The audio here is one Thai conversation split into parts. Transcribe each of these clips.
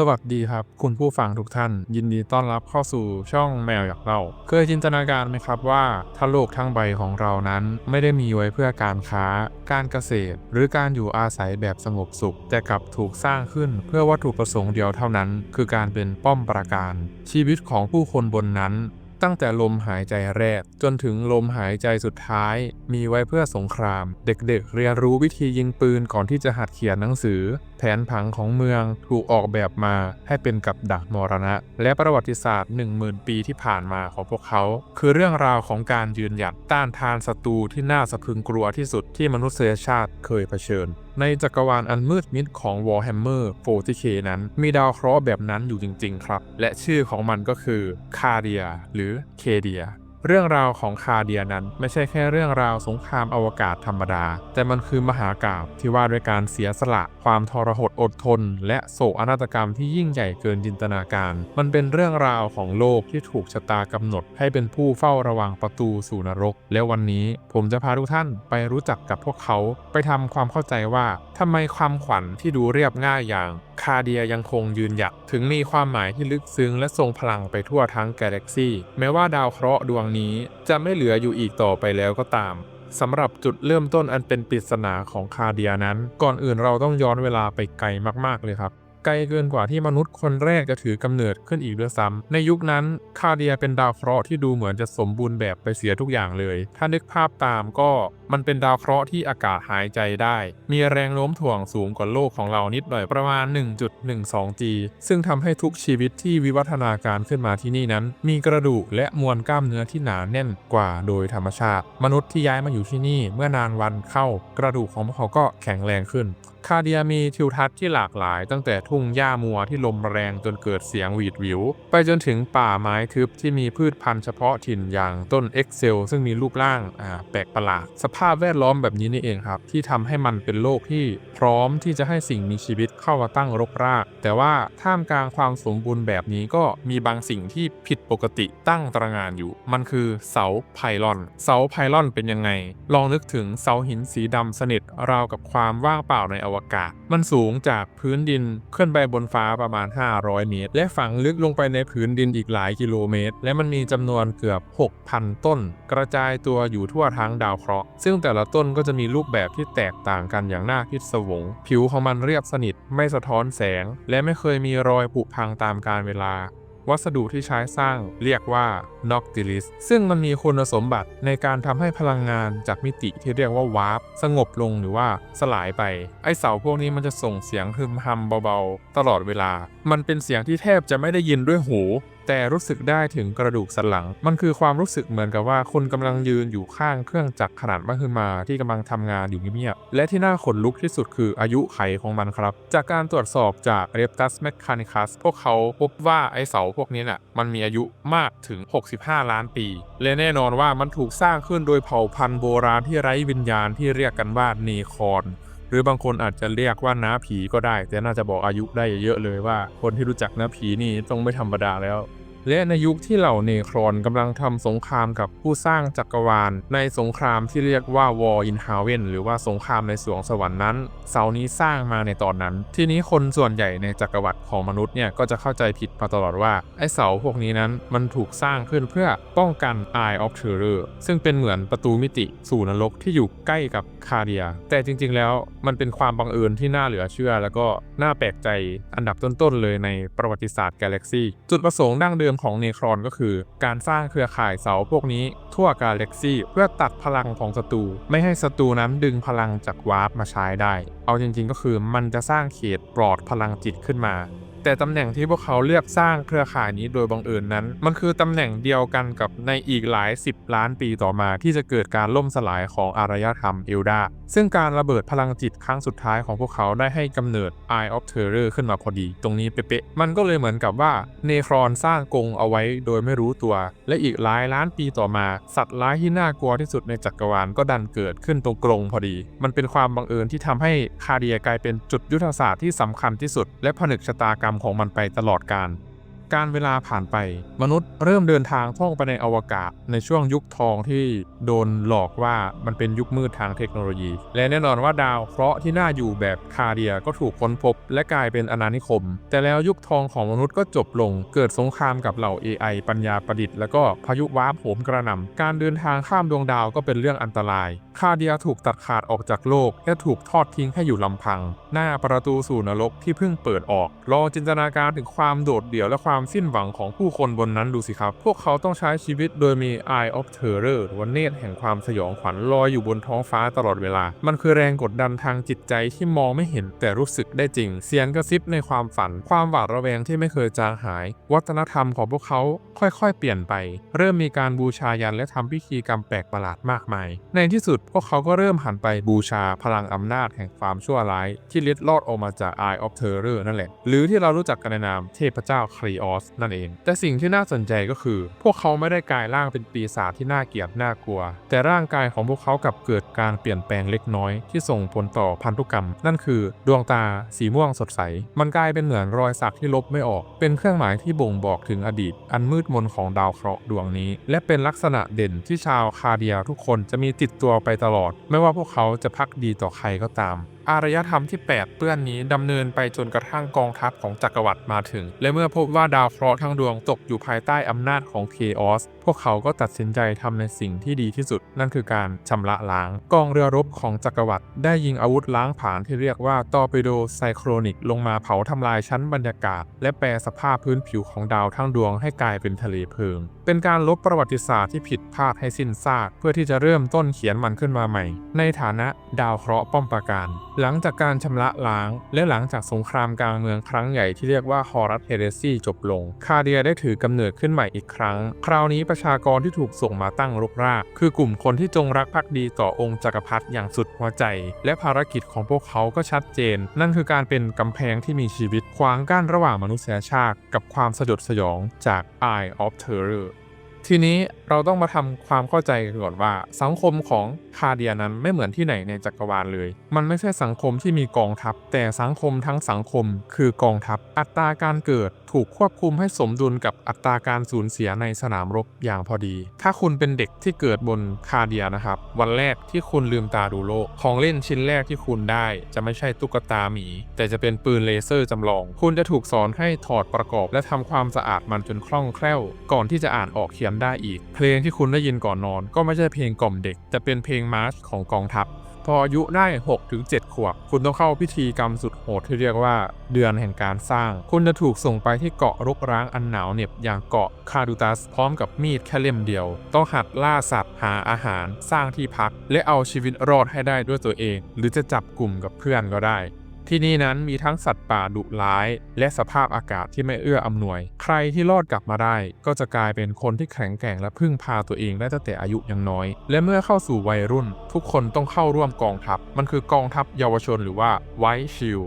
สวัสดีครับ คุณผู้ฟังทุกท่าน ยินดีต้อนรับเข้าสู่ช่องแมวอยากเล่า เคยจินตนาการไหมครับว่าถ้าโลกทั้งใบของเรานั้น ไม่ได้มีไว้เพื่อการค้า การเกษตร หรือการอยู่อาศัยแบบสงบสุข แต่กลับถูกสร้างขึ้นเพื่อวัตถุประสงค์เดียวเท่านั้น คือการเป็นป้อมปราการ ชีวิตของผู้คนบนนั้น ตั้งแต่ลมหายใจแรก จนถึงลมหายใจสุดท้าย มีไว้เพื่อสงคราม เด็กๆ เรียนรู้วิธียิงปืนก่อนที่จะหัดเขียนหนังสือ แผนผังของเมืองถูกออกแบบมาให้เป็นกับดักมรณะ และประวัติศาสตร์ 10,000 ปีที่ผ่านมาของพวกเขา คือเรื่องราวของการยืนหยัดต้านทานศัตรูที่น่าสะพรึงกลัวที่สุดที่มนุษยชาติเคยเผชิญ ในจักรวาลอันมืดมิดของ Warhammer 40k นั้น มีดาวเคราะห์แบบนั้นอยู่จริง ๆ ครับ และชื่อของมันก็คือคาเดียหรือเคเดีย เรื่องราวของคาเดียนั้นไม่ใช่แค่เรื่องราวสงครามอวกาศธรรมดา แต่มันคือมหากาพย์ที่ว่าด้วยการเสียสละ ความทรหดอดทน และโศกนาฏกรรมที่ยิ่งใหญ่เกินจินตนาการ มันเป็นเรื่องราวของโลกที่ถูกชะตากำหนด ให้เป็นผู้เฝ้าระวังประตูสู่นรก และวันนี้ผมจะพาทุกท่านไปรู้จักกับพวกเขา ไปทำความเข้าใจว่าทำไมความขวัญที่ดูเรียบง่ายอย่าง คาเดียยังคงยืนหยัดถึงมีความหมายที่ลึกซึ้งและทรงพลังไปทั่วทั้งกาแล็กซี่แม้ว่าดาวเคราะห์ดวงนี้จะไม่เหลืออยู่อีกต่อไปแล้วก็ตามสำหรับจุดเริ่มต้นอันเป็นปริศนาของคาเดียนั้น ก่อนอื่นเราต้องย้อนเวลาไปไกลมากๆเลยครับ ไกลเกินกว่าที่มนุษย์คนแรกจะถือกำเนิดขึ้นอีกด้วยซ้ำในยุคนั้นคาเดียเป็นดาวเคราะห์ที่ดูเหมือนจะสมบูรณ์แบบไปเสียทุกอย่างเลย ถ้านึกภาพตามก็มันเป็นดาวเคราะห์ที่อากาศหายใจได้ มีแรงโน้มถ่วงสูงกว่าโลกของเรานิดหน่อยประมาณ 1.12 G ซึ่งทำให้ทุกชีวิตที่วิวัฒนาการขึ้นมาที่นี่นั้น มีกระดูกและมวลกล้ามเนื้อที่หนาแน่นกว่าโดยธรรมชาติ มนุษย์ที่ย้ายมาอยู่ที่นี่เมื่อนานวันเข้ากระดูกของพวกเขาก็แข็งแรงขึ้น คาเดียมีทิวทัศน์ที่หลากหลายตั้งแต่ทุ่งหญ้ามัวที่ลมแรงจนเกิดเสียงหวีดหวิว ไปจนถึงป่าไม้ทึบที่มีพืชพันธุ์เฉพาะถิ่นอย่างต้นเอ็กเซลซึ่งมีรูปร่างแปลกประหลาด สภาพแวดล้อมแบบนี้นี่เองครับ ที่ทำให้มันเป็นโลกที่พร้อมที่จะให้สิ่งมีชีวิตเข้ามาตั้งรกราก แต่ว่าท่ามกลางความสมบูรณ์แบบนี้ก็มีบางสิ่งที่ผิดปกติตั้งตระงานอยู่ มันคือเสาไพลอน เสาไพลอนเป็นยังไง ลองนึกถึงเสาหินสีดำสนิทราวกับความว่างเปล่าในอวกาศ มันสูงจากพื้นดินขึ้นไปบนฟ้าประมาณ 500 เมตร และฝังลึกลงไปในพื้นดินอีกหลายกิโลเมตร และมันมีจำนวนเกือบ 6,000 ต้น กระจายตัวอยู่ทั่วทั้งดาวเคราะห์ซึ่งแต่ละต้นก็จะมีรูปแบบที่แตกต่างกันอย่างน่าพิศวง ผิวของมันเรียบสนิทไม่สะท้อนแสง และไม่เคยมีรอยผุพังตามกาลเวลา วัสดุที่ใช้สร้างเรียกว่าน็อกติลิสซึ่งมันมีคุณสมบัติในการทำให้พลังงานจากมิติที่เรียกว่าวาร์ปสงบลงหรือว่าสลายไป ไอเสาพวกนี้มันจะส่งเสียงฮึมฮัมเบาๆ ตลอดเวลา มันเป็นเสียงที่แทบจะไม่ได้ยินด้วยหู แต่รู้สึกได้ถึงกระดูกสันหลัง มันคือความรู้สึกเหมือนกับว่าคุณกำลังยืนอยู่ข้างเครื่องจักรขนาดมหึมาที่กำลังทำงานอยู่เงียบๆและที่น่าขนลุกที่สุดคืออายุไขของมันครับ จากการตรวจสอบจาก Reptus Mechanicus พวกเขาพบว่าไอเสาพวกนี้น่ะมันมีอายุมากถึง 65 ล้านปี และแน่นอนว่ามันถูกสร้างขึ้นโดยเผ่าพันธุ์โบราณที่ไร้วิญญาณที่เรียกกันว่าเนคอน หรือบางคนอาจจะเรียกว่าน้าผีก็ได้ แต่น่าจะบอกอายุได้เยอะเลยว่า คนที่รู้จักน้าผีนี่ต้องไม่ธรรมดาแล้ว และในยุคที่เหล่าเนครอนกำลังทำสงครามกับผู้สร้างจักรวาล ในสงครามที่เรียกว่า War in Heaven หรือว่าสงครามในสวงสวรรค์นั้น เสานี้สร้างมาในตอนนั้น ทีนี้คนส่วนใหญ่ในจักรวรรดิของมนุษย์เนี่ยก็จะเข้าใจผิดมาตลอดว่า ไอเสาพวกนี้นั้นมันถูกสร้างขึ้นเพื่อป้องกัน Eye of Terror ซึ่งเป็นเหมือนประตูมิติสู่นรกที่อยู่ใกล้กับคาเดีย แต่จริงๆแล้วมันเป็นความบังเอิญที่น่าเหลือเชื่อ แล้วก็น่าแปลกใจอันดับต้นๆเลยในประวัติศาสตร์กาแล็กซีจุดประสงค์ดั้งเดิมของเนครอนก็คือ การสร้างเครือข่ายเสาพวกนี้ทั่วกาแล็กซี่เพื่อตัดพลังของศัตรูไม่ให้ศัตรูนั้นดึงพลังจากวาร์ปมาใช้ได้ เอาจริงๆก็คือมันจะสร้างเขตปลอดพลังจิตขึ้นมา แต่ตำแหน่งที่พวกเขาเลือกสร้างเครือข่ายนี้โดยบังเอิญนั้น มันคือตำแหน่งเดียวกันกับในอีกหลาย 10 ล้านปีต่อมาที่จะเกิดการล่มสลายของอารยธรรมเอลดา ซึ่งการระเบิดพลังจิตครั้งสุดท้ายของพวกเขาได้ให้กำเนิด Eye of Terror ขึ้นมาพอดี ตรงนี้เป๊ะๆมันก็เลยเหมือนกับว่าเนครอนสร้างกรงเอาไว้โดยไม่รู้ตัว และอีกหลายล้านปีต่อมา สัตว์ร้ายที่น่ากลัวที่สุดในจักรวาลก็ดันเกิดขึ้นตรงกรงพอดี มันเป็นความบังเอิญที่ทำให้คาเดียกลายเป็นจุดยุทธศาสตร์ที่สำคัญที่สุด และผนึกชะตากรรมของมันไปตลอดกาล การเวลาผ่านไป มนุษย์เริ่มเดินทางท่องไปในอวกาศในช่วงยุคทองที่โดนหลอกว่ามันเป็นยุคมืดทางเทคโนโลยี และแน่นอนว่าดาวเคราะห์ที่น่าอยู่แบบคาเดียก็ถูกค้นพบ และกลายเป็นอาณานิคม แต่แล้วยุคทองของมนุษย์ก็จบลง เกิดสงครามกับเหล่า AI ปัญญาประดิษฐ์แล้วก็พายุวาร์ปโหมกระหน่ำการเดินทางข้ามดวงดาวก็เป็นเรื่องอันตราย คาเดียถูกตัดขาดออกจากโลก และถูกทอดทิ้งให้อยู่ลำพัง หน้าประตูสู่นรกที่เพิ่งเปิดออกลองจินตนาการถึงความโดดเดี่ยวและความความสิ้นหวังของผู้คนบนนั้นดูสิครับ พวกเขาต้องใช้ชีวิตโดยมี Eye of Terror หรือว่าเนตรแห่งความสยองขวัญลอยอยู่บนท้องฟ้าตลอดเวลา มันคือแรงกดดันทางจิตใจที่มองไม่เห็นแต่รู้สึกได้จริง เสียงกระซิบในความฝัน ความหวาดระแวงที่ไม่เคยจางหาย วัฒนธรรมของพวกเขาค่อยๆ เปลี่ยนไป เริ่มมีการบูชายันและทำพิธีกรรมแปลกประหลาดมากมาย ในที่สุดพวกเขาก็เริ่มหันไปบูชาพลังอำนาจแห่งความชั่วร้าย ที่เล็ดลอดออกมาจาก Eye of Terror นั่นแหละ หรือที่เรารู้จักกันในนามเทพเจ้าครีออสนั่นเอง แต่สิ่งที่น่าสนใจก็คือ พวกเขาไม่ได้กลายร่างเป็นปีศาจที่น่าเกลียดน่ากลัว แต่ร่างกายของพวกเขากลับเกิดการเปลี่ยนแปลงเล็กน้อยที่ส่งผลต่อพันธุกรรม นั่นคือดวงตาสีม่วงสดใส มันกลายเป็นเหมือนรอยสักที่ลบไม่ออก เป็นเครื่องหมายที่บ่งบอกถึงอดีต อันมืดมนของดาวเคราะห์ดวงนี้ และเป็นลักษณะเด่นที่ชาวคาเดียทุกคนจะมีติดตัวไปตลอด ไม่ว่าพวกเขาจะพักดีต่อใครก็ตาม อารยธรรมที่แปดเปื้อนนี้ดำเนินไปจนกระทั่งกองทัพของจักรวรรดิมาถึง และเมื่อพบว่าดาวเคราะห์ทั้งดวงตกอยู่ภายใต้อำนาจของเคออส วกเขาก็ตัดสินใจทำในสิ่งที่ดีที่สุด นั่นคือการชำระล้าง กองเรือรบของจักรวรรดิได้ยิงอาวุธล้างผลาญที่เรียกว่าตอร์ปิโดไซโครนิกลงมาเผาทำลายชั้นบรรยากาศ และแปรสภาพพื้นผิวของดาวทั้งดวงให้กลายเป็นทะเลเพลิง เป็นการลบประวัติศาสตร์ที่ผิดพลาดให้สิ้นซาก เพื่อที่จะเริ่มต้นเขียนมันขึ้นมาใหม่ ในฐานะดาวเคราะห์ป้อมปราการ หลังจากการชำระล้าง และหลังจากสงครามกลางเมืองครั้งใหญ่ที่เรียกว่าฮอรัสเฮเรซีจบลง คาเดียได้ถือกำเนิดขึ้นใหม่อีกครั้ง คราวนี้ประชากรที่ถูกส่งมาตั้งรกราก คือกลุ่มคนที่จงรักภักดีต่อองค์จักรพรรดิอย่างสุดหัวใจ และภารกิจของพวกเขาก็ชัดเจน นั่นคือการเป็นกำแพงที่มีชีวิตขวางกั้นระหว่างมนุษยชาติ กับความสยดสยองจาก Eye of Terror ทีนี้ เราต้องมาทำความเข้าใจกันก่อนว่า สังคมของคาเดียนั้นไม่เหมือนที่ไหนในจักรวาลเลย มันไม่ใช่สังคมที่มีกองทัพ แต่สังคมทั้งสังคม คือกองทัพ อัตราการเกิดถูกควบคุมให้สมดุลกับอัตราการสูญเสียในสนามรบอย่างพอดี ถ้าคุณเป็นเด็กที่เกิดบนคาเดียนะครับ วันแรกที่คุณลืมตาดูโลก ของเล่นชิ้นแรกที่คุณได้ จะไม่ใช่ตุ๊กตาหมี แต่จะเป็นปืนเลเซอร์จำลอง คุณจะถูกสอนให้ถอดประกอบและทำความสะอาดมันจนคล่องแคล่ว ก่อนที่จะอ่านออกเขียนได้อีกเพลงที่คุณได้ยินก่อนนอน ก็ไม่ใช่เพลงกล่อมเด็ก แต่เป็นเพลงมาร์ชของกองทัพ พออายุได้ 6-7 ขวบ คุณต้องเข้าพิธีกรรมสุดโหดที่เรียกว่าเดือนแห่งการสร้าง คุณจะถูกส่งไปที่เกาะรกร้างอันหนาวเหน็บอย่างเกาะคาดูตัส พร้อมกับมีดแค่เล่มเดียว ต้องหัดล่าสัตว์หาอาหาร สร้างที่พัก และเอาชีวิตรอดให้ได้ด้วยตัวเอง หรือจะจับกลุ่มกับเพื่อนก็ได้ ที่นี่นั้นมีทั้งสัตว์ป่าดุร้าย และสภาพอากาศที่ไม่เอื้ออำนวย ใครที่รอดกลับมาได้ ก็จะกลายเป็นคนที่แข็งแกร่งและพึ่งพาตัวเองได้ตั้งแต่อายุยังน้อย และเมื่อเข้าสู่วัยรุ่น ทุกคนต้องเข้าร่วมกองทัพ มันคือกองทัพเยาวชนหรือว่าไวท์ชิล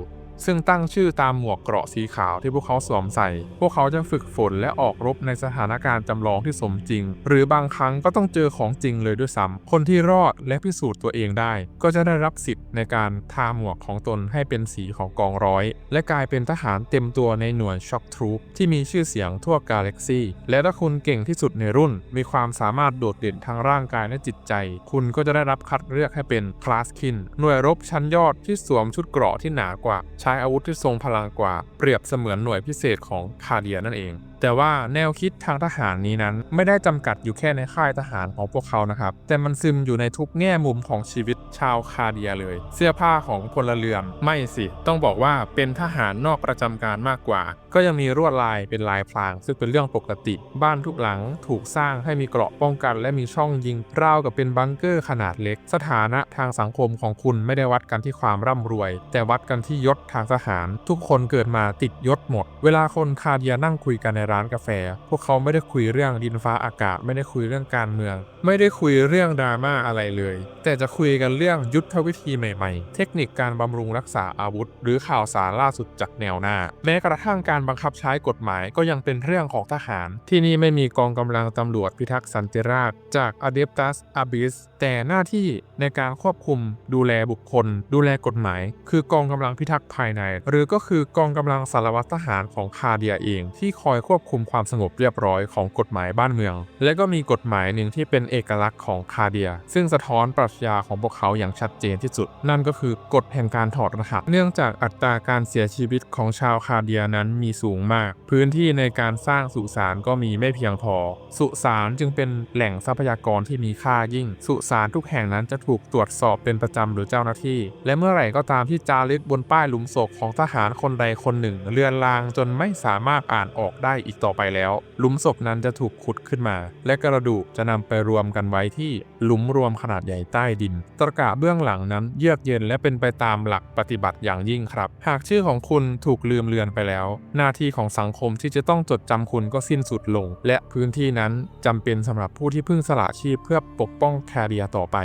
ซึ่งตั้งชื่อตามหมวกเกราะสีขาวที่พวกเขาสวมใส่ พวกเขาจะฝึกฝนและออกรบในสถานการณ์จำลองที่สมจริง หรือบางครั้งก็ต้องเจอของจริงเลยด้วยซ้ำคนที่รอดและพิสูจน์ตัวเองได้ ก็จะได้รับสิทธิ์ในการทาหมวกของตนให้เป็นสีของกองร้อย และกลายเป็นทหารเต็มตัวในหน่วยช็อคทรูปที่มีชื่อเสียงทั่วกาแล็กซีและถ้าคุณเก่งที่สุดในรุ่น มีความสามารถโดดเด่นทางร่างกายและจิตใจ คุณก็จะได้รับคัดเลือกให้เป็นคลาสคินหน่วยรบชั้นยอดที่สวมชุดเกราะที่หนากว่าใช้อาวุธที่ทรงพลังกว่า เปรียบเสมือนหน่วยพิเศษของคาเดียนั่นเอง แต่ว่าแนวคิดทางทหารนี้นั้น ไม่ได้จำกัดอยู่แค่ในค่ายทหารของพวกเขานะครับ แต่มันซึมอยู่ในทุกแง่มุมของชีวิตชาวคาเดียเลย เสื้อผ้าของพลเรือนไม่สิ ต้องบอกว่าเป็นทหารนอกประจำการมากกว่า ก็ยังมีลวดลายเป็นลายพราง ซึ่งเป็นเรื่องปกติ บ้านทุกหลังถูกสร้างให้มีเกราะป้องกัน และมีช่องยิงราวกับเป็นบังเกอร์ขนาดเล็ก สถานะทางสังคมของคุณไม่ได้วัดกันที่ความร่ำรวย แต่วัดกันที่ยศทางทหาร ทุกคนเกิดมาติดยศหมด เวลาคนคาเดียนั่งคุยกันในร้านกาแฟ พวกเขาไม่ได้คุยเรื่องดินฟ้าอากาศ ไม่ได้คุยเรื่องการเมือง ไม่ได้คุยเรื่องดราม่าอะไรเลย แต่จะคุยกันเรื่องยุทธวิธีใหม่ๆ เทคนิคการบำรุงรักษาอาวุธ หรือข่าวสารล่าสุดจากแนวหน้า แม้กระทั่งการบังคับใช้กฎหมายก็ยังเป็นเรื่องของทหาร ที่นี่ไม่มีกองกำลังตำรวจพิทักษ์สันติราษฎร์จาก Adeptus Abyss แต่หน้าที่ในการควบคุม ดูแลบุคคล ดูแลกฎหมาย คือกองกำลังพิทักษ์ภายใน หรือก็คือกองกำลังสารวัตรทหารของคาเดียเอง ที่คอยควบคุมความสงบเรียบร้อยของกฎหมายบ้านเมือง และก็มีกฎหมายหนึ่งที่เป็นเอกลักษณ์ของคาเดีย ซึ่งสะท้อนปรัชญาของพวกเขาอย่างชัดเจนที่สุด นั่นก็คือกฎแห่งการถอดรหัส เนื่องจากอัตราการเสียชีวิตของชาวคาเดียนั้นมีสูงมาก พื้นที่ในการสร้างสุสานก็มีไม่เพียงพอ สุสานจึงเป็นแหล่งทรัพยากรที่มีค่ายิ่ง สุสานทุกแห่งนั้นจะถูกตรวจสอบเป็นประจำหรือเจ้าหน้าที่ และเมื่อไหร่ก็ตามที่จารึกบนป้ายหลุมศพของทหารคนใดคนหนึ่ง เลือนลางจนไม่สามารถอ่านออกได้อีกต่อไปแล้ว หลุมศพนั้นจะถูกขุดขึ้นมา และกระดูกจะนำไปรวมกันไว้ที่หลุมรวมขนาดใหญ่ใต้ดิน ตรกะเบื้องหลังนั้นเยือกเย็นและเป็นไปตามหลักปฏิบัติอย่างยิ่งครับ หากชื่อของคุณถูกลืมเลือนไปแล้ว หน้าที่ของสังคมที่จะต้องจดจำคุณก็สิ้นสุดลง และพื้นที่นั้นจำเป็นสำหรับผู้ที่เพิ่งสละชีพเพื่อปกป้องแคเรียต่อไป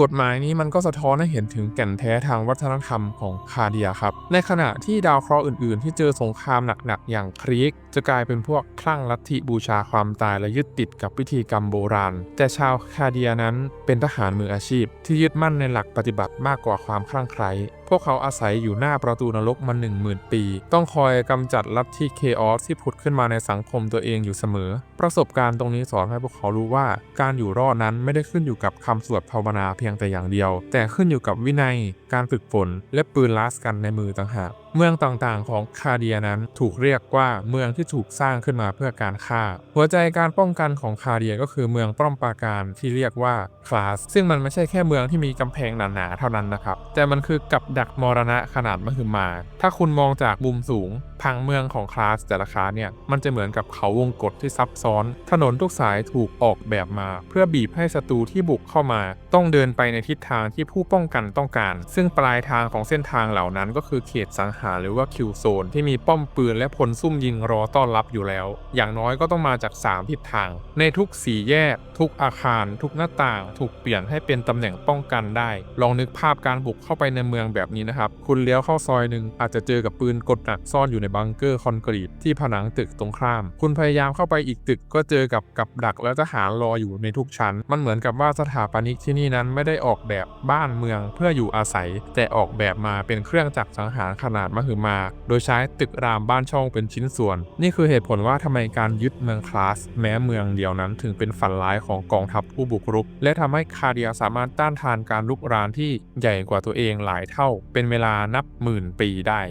กฎหมายนี้มันก็สะท้อนให้เห็นถึงแก่นแท้ทางวัฒนธรรมของคาเดียครับ ในขณะที่ดาวเคราะห์อื่น ๆ ที่เจอสงครามหนัก ๆ อย่างครีก จะกลายเป็นพวกคลั่งลัทธิบูชาความตายและยึดติดกับพิธีกรรมโบราณ แต่ชาวคาเดียนั้นเป็นทหารมืออาชีพที่ยึดมั่นในหลักปฏิบัติมากกว่าความคลั่งไคล้ วกเขาอาศัยอยู่หน้าประตูนรกมา1 0,000 ปี ต้องคอยกำจัดลัทธิเคออสที่ผุดขึ้นมาในสังคมตัวเองอยู่เสมอ ประสบการณ์ตรงนี้สอนให้พวกเขารู้ว่า การอยู่รอดนั้นไม่ได้ขึ้นอยู่กับคำสวดภาวนาเพียงแต่อย่างเดียว แต่ขึ้นอยู่กับวินัย การฝึกฝน และปืนลาสกันในมือต่างหากเมืองต่างๆ ของคาเดียนั้นถูกเรียกว่าเมืองที่ถูกสร้างขึ้นมาเพื่อการฆ่า หัวใจการป้องกันของคาเดียก็คือเมืองป้อมปราการที่เรียกว่าคลาส ซึ่งมันไม่ใช่แค่เมืองที่มีกำแพงหนาๆเท่านั้นนะครับ แต่มันคือกับดักมรณะขนาดมหึมา ถ้าคุณมองจากมุมสูง พังเมืองของคลาสแต่ละคลาสเนี่ย มันจะเหมือนกับเขาวงกฏที่ซับซ้อน ถนนทุกสายถูกออกแบบมา เพื่อบีบให้ศัตรูที่บุกเข้ามา ต้องเดินไปในทิศทางที่ผู้ป้องกันต้องการ ซึ่งปลายทางของเส้นทางเหล่านั้น ก็คือเขตสังหารหรือว่าคิวโซนที่มีป้อมปืนและพลซุ่มยิงรอต้อนรับอยู่แล้ว อย่างน้อยก็ต้องมาจาก 3 ทิศทาง ในทุกสี่แยก ทุกอาคาร ทุกหน้าต่าง ถูกเปลี่ยนให้เป็นตำแหน่งป้องกันได้ ลองนึกภาพการบุกเข้าไปในเมืองแบบนี้นะครับ คุณเลี้ยวเข้าซอยหนึ่งอาจจะเจอกับปืนกดหนักซ่อนอยู่ในบังเกอร์คอนกรีตที่ผนังตึกตรงข้าม คุณพยายามเข้าไปอีกตึกก็เจอกับกับดักและทหารรออยู่ในทุกชั้น มันเหมือนกับว่าสถาปนิกที่นี่นั้นไม่ได้ออกแบบบ้านเมืองเพื่ออยู่อาศัย แต่ออกแบบมาเป็นเครื่องจักรสังหารขนาดมหึมา โดยใช้ตึกรามบ้านช่องเป็นชิ้นส่วน นี่คือเหตุผลว่าทำไมการยึดเมืองคลาส แม้เมืองเดียวนั้นถึงเป็นฝันร้ายของกองทัพผู้บุกรุก และทำให้คาเดียสามารถต้านทานการลุกรานที่ใหญ่กว่าตัวเองหลายเท่าเป็นเวลานับหมื่นปีได้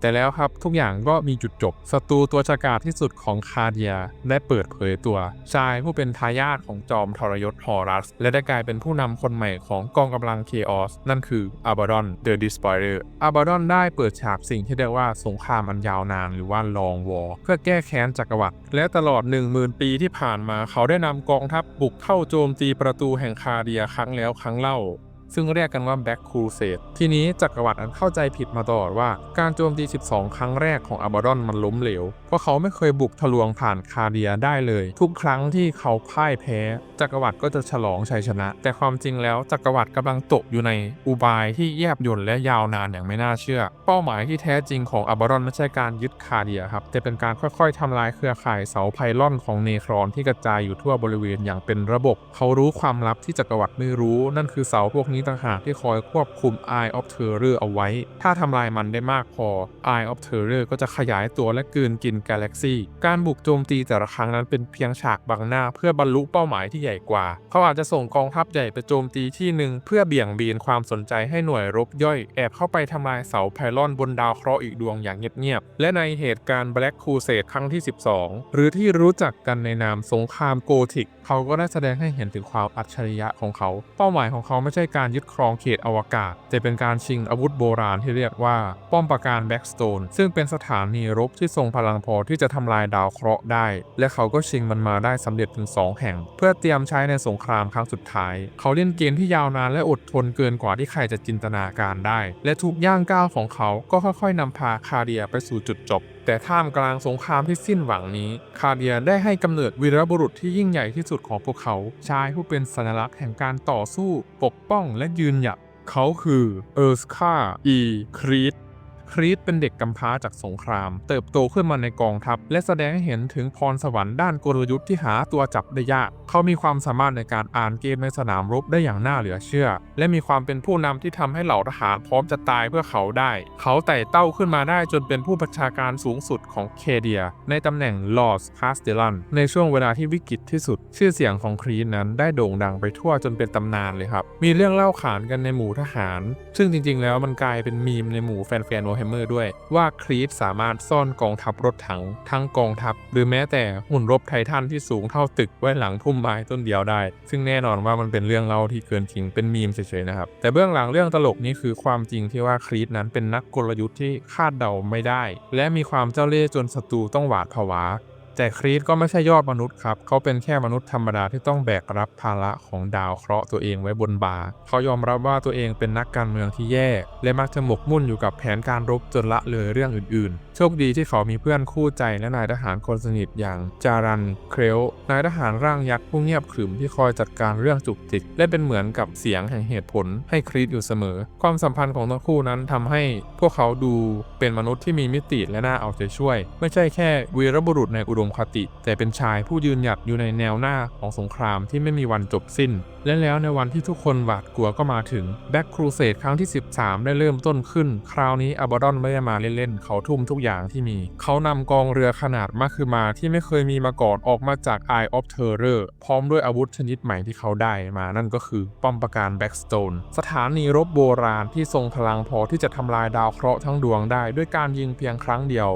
แต่แล้วครับทุกอย่างก็มีจุดจบศัตรูตัวฉกาจที่สุดของคาเดียได้เปิดเผยตัว ชายผู้เป็นทายาทของจอมทรยศฮอรัส และได้กลายเป็นผู้นำคนใหม่ของกองกำลังเคออสนั่นคืออาบาดอนเดอะดิสปอยเลอร์อาบาดอนได้เปิดฉากสิ่งที่เรียกว่าสงครามอันยาวนานหรือว่าลองวอร์เพื่อแก้แค้นจักรวรรดิและตลอด 10,000 ปีที่ผ่านมาเขาได้นำกองทัพบุกเข้าโจมตีประตูแห่งคาเดียครั้งแล้วครั้งเล่า ซึ่งเรียกกันว่าแบ็กคูเซตทีนี้จักรวรรดิอันเข้าใจผิดมาตลอดว่าการโจมตี 12 ครั้งแรกของอาบาดอนมันล้มเหลวเพราะเขาไม่เคยบุกทะลวงผ่านคาเดียได้เลย ทุกครั้งที่เขาพ่ายแพ้ จักรวรรดิก็จะฉลองชัยชนะ แต่ความจริงแล้วจักรวรรดิกำลังตกอยู่ในอุบายที่แยบยลและยาวนานอย่างไม่น่าเชื่อ เป้าหมายที่แท้จริงของอาบาดอนไม่ใช่การยึดคาเดียครับแต่เป็นการค่อยๆทำลายเครือข่ายเสาไพลอนของเนครอนที่กระจายอยู่ทั่วบริเวณอย่างเป็นระบบ เขารู้ความลับที่จักรวรรดิไม่รู้ นั่นคือเสาพวกนี้ต่างหากที่คอยควบคุม Eye of Terror เอาไว้ ถ้าทำลายมันได้มากพอ Eye of Terror ก็จะขยายตัวและกืนกินกาแล็กซีการบุกโจมตีแต่ละครั้งนั้นเป็นเพียงฉากบังหน้า เพื่อบรรลุเป้าหมายที่ใหญ่กว่า เขาอาจจะส่งกองทัพใหญ่ไปโจมตีที่หนึ่งเพื่อเบี่ยงเบนความสนใจให้หน่วยรบย่อยแอบเข้าไปทำลายเสาไพลอนบนดาวเคราะห์อีกดวงอย่างเงียบๆและในเหตุการณ์ Black Crusade ครั้งที่ 12 หรือที่รู้จักกันในนามสงครามโกธิก เขาก็ได้แสดงให้เห็นถึงความอัจฉริยะของเขา เป้าหมายของเขาไม่ใช่การยึดครองเขตอวกาศ แต่เป็นการชิงอาวุธโบราณที่เรียกว่า ป้อมปราการแบ็กสโตนซึ่งเป็นสถานีรบที่ทรงพลังพอที่จะทำลายดาวเคราะห์ได้ และเขาก็ชิงมันมาได้สำเร็จถึง 2 แห่ง เพื่อเตรียมใช้ในสงครามครั้งสุดท้าย เขาเล่นเกมที่ยาวนานและอดทนเกินกว่าที่ใครจะจินตนาการได้ และทุกย่างก้าวของเขาก็ค่อยๆนำพาคาเดียไปสู่จุดจบแต่ท่ามกลางสงครามที่สิ้นหวังนี้ คาเดียได้ให้กำเนิดวีรบุรุษที่ยิ่งใหญ่ที่สุดของพวกเขา ชายผู้เป็นสัญลักษณ์แห่งการต่อสู้ ปกป้องและยืนหยัด เขาคือเออร์สคาอีครีต ครีตเป็นเด็กกำพร้าจากสงคราม เติบโตขึ้นมาในกองทัพ และแสดงให้เห็นถึงพรสวรรค์ด้านกลยุทธ์ที่หาตัวจับได้ยาก เขามีความสามารถในการอ่านเกมในสนามรบได้อย่างน่าเหลือเชื่อ และมีความเป็นผู้นำที่ทำให้เหล่าทหารพร้อมจะตายเพื่อเขาได้ เขาไต่เต้าขึ้นมาได้จนเป็นผู้บัญชาการสูงสุดของเคเดีย ในตำแหน่งลอร์ดคาสเตลันในช่วงเวลาที่วิกฤตที่สุด ชื่อเสียงของครีตนั้นได้โด่งดังไปทั่วจนเป็นตำนานเลยครับมีเรื่องเล่าขานกันในหมู่ทหาร ซึ่งจริงๆ แล้วมันกลายเป็นมีมในหมู่แฟนๆฮมเมอร์ด้วย ว่าครีตสามารถซ่อนกองทัพรถถัง ทั้งกองทัพ หรือแม้แต่หุ่นรบไททันที่สูงเท่าตึกไว้หลังพุ่มไม้ต้นเดียวได้ ซึ่งแน่นอนว่ามันเป็นเรื่องเล่าที่เกินจริงเป็นมีมเฉยๆนะครับแต่เบื้องหลังเรื่องตลกนี้คือความจริงที่ว่าครีตนั้นเป็นนักกลยุทธ์ที่คาดเดาไม่ได้ และมีความเจ้าเล่ห์จนศัตรูต้องหวาดผวา แต่ครีตก็ไม่ใช่ยอดมนุษย์ครับ เขาเป็นแค่มนุษย์ธรรมดาที่ต้องแบกรับภาระของดาวเคราะห์ตัวเองไว้บนบ่า เขายอมรับว่าตัวเองเป็นนักการเมืองที่แย่ และมักจะหมกมุ่นอยู่กับแผนการรบจนละเลยเรื่องอื่นๆ โชคดีที่เขามีเพื่อนคู่ใจและนายทหารคนสนิทอย่างจารันเครลนายทหารร่างยักษ์ผู้เงียบขรึมที่คอยจัดการเรื่องจุกจิกและเป็นเหมือนกับเสียงแห่งเหตุผลให้ครีตอยู่เสมอ ความสัมพันธ์ของทั้งคู่นั้นทำให้พวกเขาดูเป็นมนุษย์ที่มีมิติและน่าเอาใจช่วย ไม่ใช่แค่วีรบุรุษในอุดมคติ แต่เป็นชายผู้ยืนหยัดอยู่ในแนวหน้าของสงครามที่ไม่มีวันจบสิ้น และแล้วในวันที่ทุกคนหวาดกลัวก็มาถึงแบ็กครูเสดครั้งที่ 13 ได้เริ่มต้นขึ้น คราวนี้อาบาดอนไม่ได้มาเล่นๆ เขาทุ่มทุกอย่างที่มี เขานำกองเรือขนาดมากคือมาที่ไม่เคยมีมาก่อนออกมาจาก Eye of Terror พร้อมด้วยอาวุธชนิดใหม่ที่เขาได้มานั่นก็คือป้อมปราการแบ็กสโตนสถานีรบโบราณที่ทรงพลังพอที่จะทำลายดาวเคราะห์ทั้งดวงได้ด้วยการยิงเพียงครั้งเดียว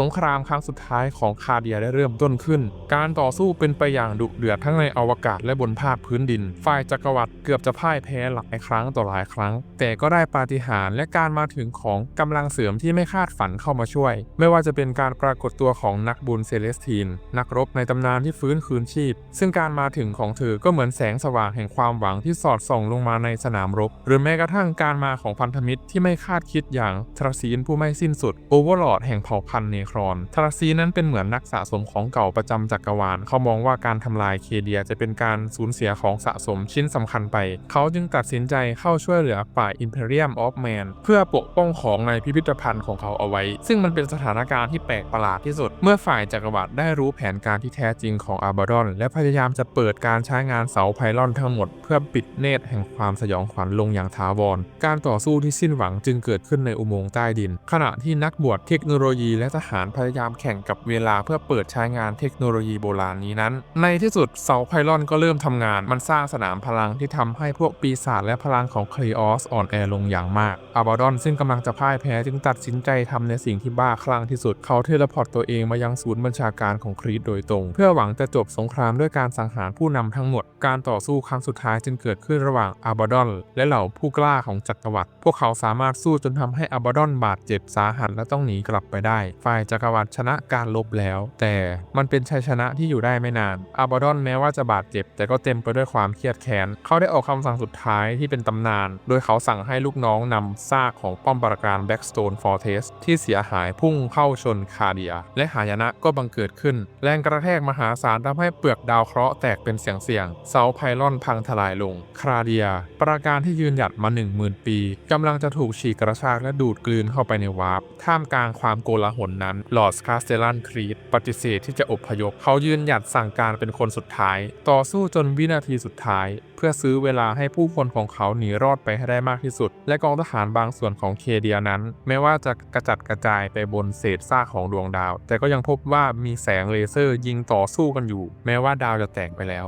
สงครามครั้งสุดท้ายของคาเดียได้เริ่มต้นขึ้น การต่อสู้เป็นไปอย่างดุเดือดทั้งในอวกาศและบนภาคพื้นดิน ฝ่ายจักรวรรดิเกือบจะพ่ายแพ้หลายครั้งต่อหลายครั้ง แต่ก็ได้ปาฏิหาริย์และการมาถึงของกำลังเสริมที่ไม่คาดฝันเข้ามาช่วย ไม่ว่าจะเป็นการปรากฏตัวของนักบุญเซเลสทีน นักรบในตำนานที่ฟื้นคืนชีพ ซึ่งการมาถึงของเธอก็เหมือนแสงสว่างแห่งความหวังที่สอดส่องลงมาในสนามรบ หรือแม้กระทั่งการมาของพันธมิตรที่ไม่คาดคิดอย่างทรซีนผู้ไม่สิ้นสุดโอเวอร์ลอดแห่งเผ่าพันธุ์เนครอนทรซีนั้นเป็นเหมือนนักสะสมของเก่าประจำจักรวาล เขามองว่าการทำลายเคเดียจะเป็นการสูญเสียของสะสมชิ้นสำคัญไป เขาจึงตัดสินใจเข้าช่วยเหลือฝ่าย Imperium of Man เพื่อปกป้องของในพิพิธภัณฑ์ของเขาเอาไว้ ซึ่งมันเป็นสถานการณ์ที่แปลกประหลาดที่สุด เมื่อฝ่ายจักรวรรดิได้รู้แผนการที่แท้จริงของอาบาดอน และพยายามจะเปิดการใช้งานเสาไพลอนทั้งหมด เพื่อปิดเนตรแห่งความสยองขวัญลงอย่างถาวร การต่อสู้ที่สิ้นหวังจึงเกิดขึ้นในอุโมงค์ใต้ดิน ขณะที่นักบวชเทคโนโลยีและทหารพยายามแข่งกับเวลาเพื่อเปิดใช้งานเทคโนโลยีโบราณนี้นั้น ในที่สุดเสาไพลอนก็เริ่มทำงาน มันสร้างสนามพลังที่ทำให้พวกปีศาจและพลังของคลีออสอ่อนแอลงอย่างมากอาบาดอนซึ่งกำลังจะพ่ายแพ้จึงตัดสินใจทำในสิ่งที่บ้าคลั่งที่สุด เขาเทเลพอร์ตตัวเองมายังศูนย์บัญชาการของครีตโดยตรง เพื่อหวังจะจบสงครามด้วยการสังหารผู้นำทั้งหมด การต่อสู้ครั้งสุดท้ายจึงเกิดขึ้นระหว่างอาบาดอนและเหล่าผู้กล้าของจักรวรรดิพวกเขาสามารถสู้จนทำให้อาบาดอนบาดเจ็บสาหัสและต้องหนีกลับไปได้ฝ่ายจักรวรรดิชนะการลบแล้ว แต่มันเป็นชัยชนะที่อยู่ได้ไม่นานอาบาดอนแม้ว่าจะบาดเจ็บ แต่ก็เต็มไปด้วยความเครียดแค้นเขาได้ออกคำสั่งสุดท้ายที่เป็นตำนาน โดยเขาสั่งให้ลูกน้องนำซากของป้อมปราการแบ็กสโตนฟอร์เทสที่เสียหายพุ่งเข้าชนคาเดีย และหายนะก็บังเกิดขึ้น แรงกระแทกมหาศาลทำให้เปลือกดาวเคราะห์แตกเป็นเสียงๆเสาไพลอนพังทลายลง คาเดีย ปราการที่ยืนหยัดมา 10,000 ปีกำลังจะถูกฉีกกระชากและดูดกลืนเข้าไปในวาร์ปท่ามกลางความโกลาหลนั้นลอร์ดคาสเตลันครีตปฏิเสธที่จะอพยพ เขายืนหยัดสั่งการเป็นคนสุดท้าย ต่อสู้จนวินาทีสุดท้าย เพื่อซื้อเวลาให้ผู้คนของเขาหนีรอดไปให้ได้มากที่สุด และกองทหารบางส่วนของเคเดียนั้น แม้ว่าจะกระจัดกระจายไปบนเศษซากของดวงดาว แต่ก็ยังพบว่ามีแสงเลเซอร์ยิงต่อสู้กันอยู่ แม้ว่าดาวจะแตกไปแล้ว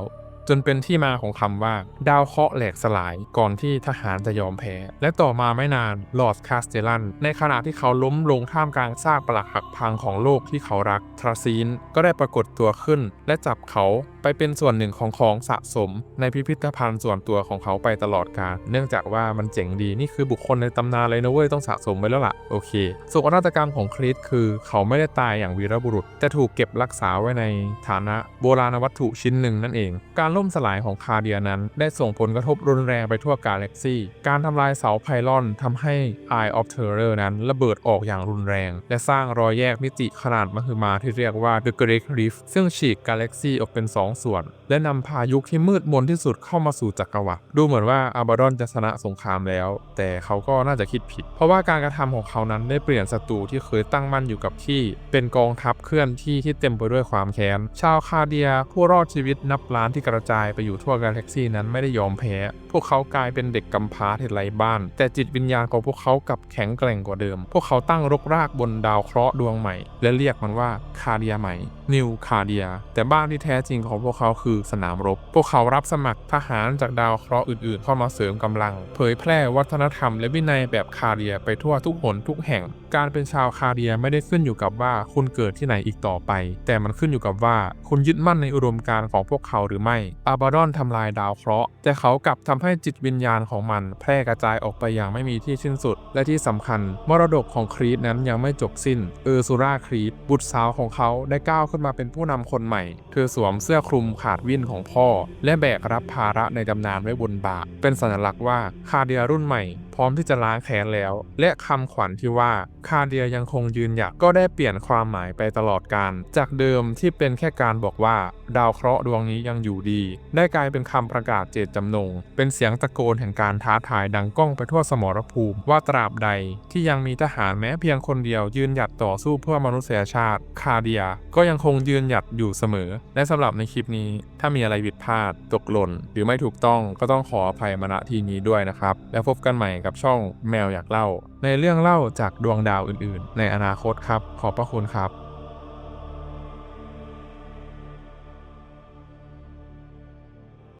จนเป็นที่มาของคำว่า ดาวเคราะห์แหลกสลายก่อนที่ทหารจะยอมแพ้ และต่อมาไม่นานลอร์ดคาสเตลัน ในขณะที่เขาล้มลงท่ามกลางซากปรักหักพังของโลกที่เขารักทราซีนก็ได้ปรากฏตัวขึ้น และจับเขาไปเป็นส่วนหนึ่งของของสะสม ในพิพิธภัณฑ์ส่วนตัวของเขาไปตลอดกาลเนื่องจากว่ามันเจ๋งดีนี่คือบุคคลในตำนานเลยนะเว้ยต้องสะสมไว้แล้วล่ะโอเคโศกนาฏกรรมของคริสคือเขาไม่ได้ตายอย่างวีรบุรุษ แต่ถูกเก็บรักษาไว้ในฐานะโบราณวัตถุชิ้นหนึ่งนั่นเอง การล่มสลายของคาเดียนั้น ได้ส่งผลกระทบรุนแรงไปทั่วกาแล็กซีการทำลายเสาไพลอนทำให้ Eye of Terror นั้นระเบิดออกอย่างรุนแรง และสร้างรอยแยกมิติขนาดมหึมาที่เรียกว่า The Great Rift ซึ่งฉีกกาแล็กซีออกเป็น 2 ส่วน และนำพายุที่มืดมนที่สุดเข้ามาสู่จักรวรรดิดูเหมือนว่าอาบาดอนจะชนะสงครามแล้ว แต่เขาก็น่าจะคิดผิด เพราะว่าการกระทำของเขานั้นได้เปลี่ยนศัตรูที่เคยตั้งมั่นอยู่กับที่ เป็นกองทัพเคลื่อนที่ที่เต็มไปด้วยความแค้นชาวคาเดียผู้รอดชีวิตนับล้านที่กระจายไปอยู่ทั่วกาแล็กซีนั้นไม่ได้ยอมแพ้ พวกเขากลายเป็นเด็กกำพร้าที่ไร้บ้าน แต่จิตวิญญาณของพวกเขากลับแข็งแกร่งกว่าเดิม พวกเขาตั้งรกรากบนดาวเคราะห์ดวงใหม่ และเรียกมันว่าคาเดียใหม่ นิวคาเดีย แต่บ้านที่แท้จริงของพวกเขาคือสนามรบ พวกเขารับสมัครทหารจากดาวเคราะห์อื่นๆ เข้ามาเสริมกำลัง เผยแพร่วัฒนธรรมและวินัยแบบคาเดียไปทั่วทุกหนทุกแห่ง การเป็นชาวคาเดียไม่ได้ขึ้นอยู่กับว่าคุณเกิดที่ไหนอีกต่อไป แต่มันขึ้นอยู่กับว่าคุณยึดมั่นในอุดมการณ์ของพวกเขาหรือไม่ อาบาดอนทำลายดาวเคราะห์ แต่เขากลับทำให้จิตวิญญาณของมัน แพร่กระจายออกไปอย่างไม่มีที่สิ้นสุด และที่สำคัญ มรดกของครีตนั้นยังไม่จบสิ้น เออร์ซูราครีตบุตรสาวของเขาได้ก้าวขึ้นมาเป็นผู้นำคนใหม่ เธอสวมเสื้อคลุมขาดวิ่นของพ่อ และแบกรับภาระในตำนานไว้บนบ่าเป็นสัญลักษณ์ว่าคาเดียรุ่นใหม่ พร้อมที่จะล้างแค้นแล้ว และคำขวัญที่ว่าคาเดียยังคงยืนหยัดก็ได้เปลี่ยนความหมายไปตลอดการ จากเดิมที่เป็นแค่การบอกว่า ดาวเคราะห์ดวงนี้ยังอยู่ดี ได้กลายเป็นคำประกาศเจตจำนง เป็นเสียงตะโกนแห่งการท้าทายดังก้องไปทั่วสมรภูมิว่าตราบใดที่ยังมีทหารแม้เพียงคนเดียวยืนหยัดต่อสู้เพื่อมนุษยชาติ คาเดียก็ยังคงยืนหยัดอยู่เสมอ และสำหรับในคลิปนี้ ถ้ามีอะไรผิดพลาดตกหล่น หรือไม่ถูกต้องก็ต้องขออภัยมาณที่นี้ด้วยนะครับ แล้วพบกันใหม่กับช่องแมวอยากเล่า ในเรื่องเล่าจากดวงดาวอื่นๆ ในอนาคตครับ ขอบพระคุณครับ